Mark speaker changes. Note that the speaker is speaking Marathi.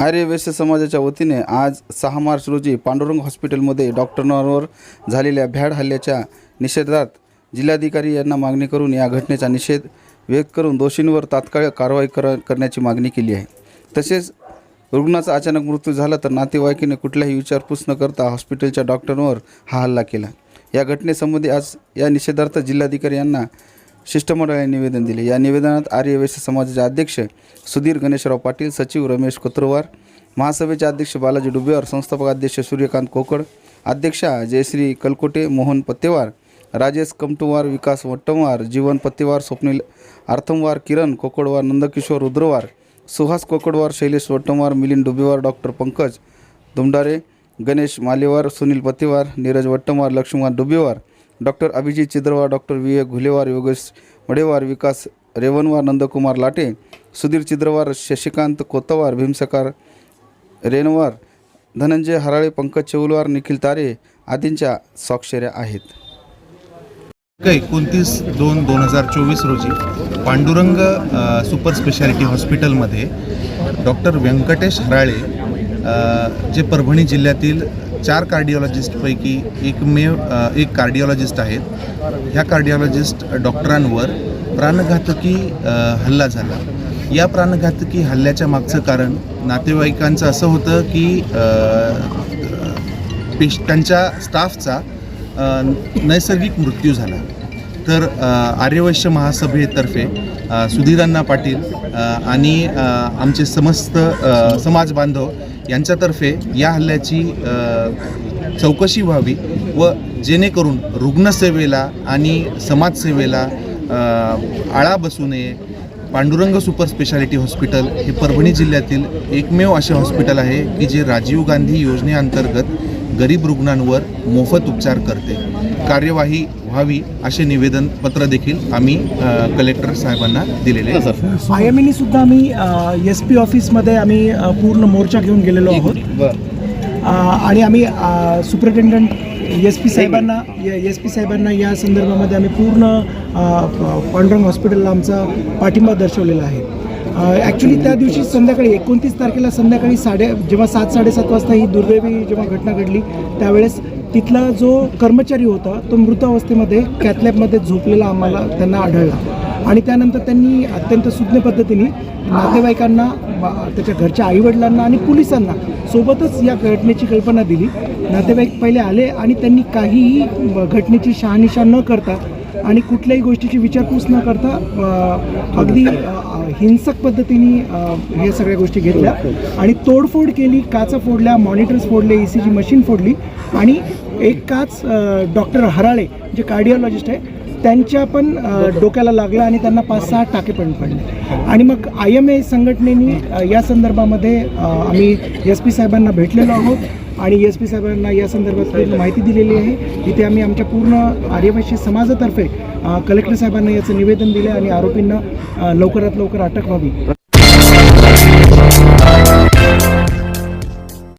Speaker 1: आर्य वैश्य समाजाच्या वतीने आज सहा मार्च रोजी पांडुरंग हॉस्पिटलमध्ये डॉक्टरांवर झालेल्या भ्याड हल्ल्याच्या निषेधात जिल्हाधिकारी यांना मागणी करून या घटनेचा निषेध व्यक्त करून दोषींवर तात्काळ कारवाई कर करण्याची मागणी केली आहे. तसेच रुग्णाचा अचानक मृत्यू झाला तर नातेवाईकीने कुठलाही विचारपूस न करता हॉस्पिटलच्या डॉक्टरांवर हा हल्ला केला. या घटनेसंबंधी आज या निषेधार्थ जिल्हाधिकारी यांना शिष्टमंडळाने निवेदन दिले. या निवेदनात आर्य वैश्य समाजाचे अध्यक्ष सुधीर गणेशराव पाटील सचिव रमेश कुत्रवार महासभेचे अध्यक्ष बालाजी डुबेवार संस्थापक अध्यक्ष सूर्यकांत कोकड अध्यक्षा Jayashree Kalkote Mohan Pattewar Rajesh Kamtuwar Vikas Wattamwar Jeevan Pattewar Swapnil Arthamwar Kiran Kokadwar Nandkishore Rudrawar Suhas Kokadwar Shailesh Wattamwar Milind Dubewar doctor Pankaj Dumdare Ganesh Malewar Sunil Pattewar Neeraj Wattamwar Laxman Dubewar doctor Abhijit Chidrawar doctor Vivek Ghulewar Yogesh Madewar Vikas Rewanwar Nandkumar Late Sudhir Chidrawar Shashikant Kotwar Bhimaskar Renwar Dhananjay Harale Pankaj Chaulwar Nikhil Tare आदींच्या स्वाक्षऱ्या आहेत.
Speaker 2: एकोणतीस दोन दोन हजार चोवीस रोजी पांडुरंग सुपर स्पेशालिटी हॉस्पिटलमध्ये डॉक्टर व्यंकटेश हराळे जे परभणी जिल्ह्यातील चार कार्डिओलॉजिस्टपैकी एकमेव एक कार्डिओलॉजिस्ट आहेत. ह्या कार्डिओलॉजिस्ट डॉक्टरांवर प्राणघातकी हल्ला झाला. या प्राणघातकी हल्ल्याच्या मागचं कारण नातेवाईकांचं असं होतं की पेश त्यांच्या स्टाफचा नैसर्गिक मृत्यू झाला. तर आर्यवैश्य महासभेतर्फे सुधीरांना पाटील आणि आमचे समस्त समाज बांधव यांच्यातर्फे या हल्ल्याची चौकशी व्हावी व जेणेकरून रुग्णसेवेला आणि समाजसेवेला आळा बसू नये. पांडुरंग सुपर स्पेशालिटी हॉस्पिटल हे परभणी जिल्ह्यातील एकमेव असे हॉस्पिटल आहे की जे राजीव गांधी योजनेअंतर्गत गरीब रुग्णांवर मोफत उपचार करते. कार्यवाही व्हावी असे निवेदन पत्र देखील आम्ही कलेक्टर साहेबांना दिलेले आहे.
Speaker 3: आय एम एनी सुद्धा आम्ही एस पी ऑफिसमध्ये आम्ही पूर्ण मोर्चा घेऊन गेलेलो आहोत. आणि आम्ही सुपरिटेंडंट एस पी साहेबांना एस पी साहेबांना या संदर्भामध्ये आम्ही पूर्ण पांडुरंग हॉस्पिटलला आमचा पाठिंबा दर्शवलेला आहे. ॲक्च्युली त्या दिवशी संध्याकाळी एकोणतीस तारखेला संध्याकाळी साडे जेव्हा सात साडेसात वाजता ही दुर्दैवी जेव्हा घटना घडली त्यावेळेस तिथला जो कर्मचारी होता तो मृत अवस्थेमध्ये कॅथलॅबमध्ये झोपलेला आम्हाला त्यांना आढळला. आणि त्यानंतर त्यांनी अत्यंत सुज्ञ पद्धतीने नातेवाईकांना त्याच्या घरच्या आईवडिलांना आणि पोलिसांना सोबतच या घटनेची कल्पना दिली. नातेवाईक पहिले आले आणि त्यांनी काहीही घटनेची शहानिशा न करता आणि कुठल्याही गोष्टीची विचारपूस न करता अगदी हिंसक पद्धतीने ह्या हे सगळ्या गोष्टी घेतल्या. आणि तोडफोड केली काचा फोडल्या मॉनिटर्स फोडले ई सी जी मशीन फोडली. आणि एक काच डॉक्टर हराळे जे कार्डिओलॉजिस्ट आहे त्यांच्या पण डोक्याला लागला आणि त्यांना पाच सहा टाके पण पडले. आणि मग आय एम ए संघटनेने या संदर्भामध्ये आम्ही एस पी साहेबांना भेटलेलो आहोत. आणि एस पी साहेबांना या संदर्भात पूर्ण माहिती दिलेली आहे. इथे आम्ही आमच्या पूर्ण आर्यवैश्य समाजातर्फे कलेक्टर साहेबांना याचं निवेदन दिलं आणि आरोपींना लवकरात लवकर अटक व्हावी.